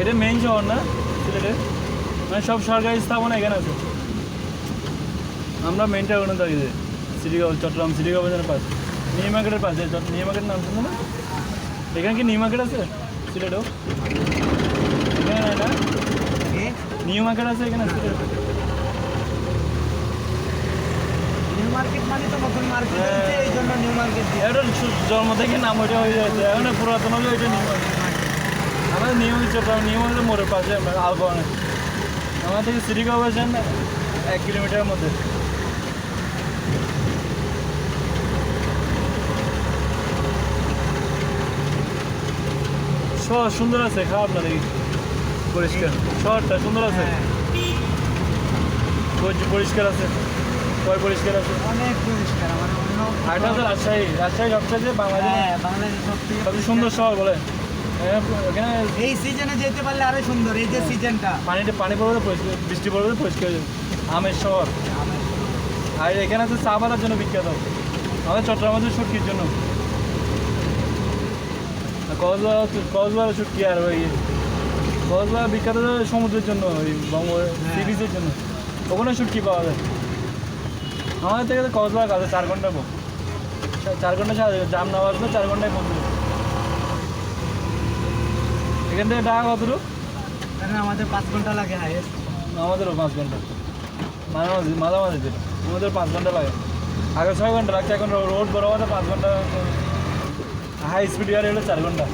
এটা মেইন শহর না? সিলেটের মানে সব সরকারি স্থাপনা এখানে আছে। আমরা মেইনটা ওখানে থাকি যে সিটি চট্টগ্রাম সিটি কর্পোরেশনের পাশে। নিউ মার্কেটের পাশে নিউ মার্কেট নাম শুনছো না? এখানে কি নিউ মার্কেট আছে? সিলেটেও এখানে নাই না? নিউ মার্কেট আছে এখানে? সিলেটে মানে হ্যাঁ। জন্ম থেকে নাম ওইটা হয়ে যাচ্ছে। এখন পুরাতন হলে এটা নিউ মার্কেট আমাদের নিউ মার্কেট মোড়ের পাশে আলবানে আমার থেকে সিটি কর্পোরেশন এক কিলোমিটারের মধ্যে শহর সুন্দর আছে খারাপ না দেখি পরিষ্কার শহরটা সুন্দর আছে হ্যাঁ, পরিষ্কার আছে কয় পরিষ্কার আছে অনেক পরিষ্কার মানে অন্য রাজশাহী রাজশাহী সবচেয়ে বাংলাদেশ হ্যাঁ বাংলাদেশ সবচেয়ে সুন্দর শহর বলে এই সিজনে যেতে পারলে আরও সুন্দর এই যে সিজনটা পানিটা পানি পড়বে পরিষ্কার বৃষ্টি পড়বে পরিষ্কার হয়ে আমের শহর আর এখানে তো চা পাতার জন্য বিখ্যাত। আমাদের চট্টগ্রামের শুটকির জন্য। কক্সবাজার কক্সবাজার শুটকি আর ওই কক্সবাজার বিখ্যাত সমুদ্রের জন্য ওই বঙ্গ সি বিচের জন্য। ওখানে শুটকি পাওয়া যায়। আমাদের থেকে কক্সবাজার কাছে চার ঘণ্টা চার ঘণ্টা ছাড়া জাম না আসলে চার ঘন্টায় পৌঁছে। এখান থেকে ঢাকা কতটুকু এখানে আমাদের পাঁচ ঘণ্টা লাগে হাইয়েস্ট আমাদেরও পাঁচ ঘণ্টা। মাঝামাঝি মাঝামাঝি যেটা। আমাদের পাঁচ ঘণ্টা লাগে। আগে ছয় ঘণ্টা লাগছে এখন রোড বড় হওয়াতে পাঁচ ঘণ্টা। হাই স্পিড গাড়ি হলে চার ঘণ্টা।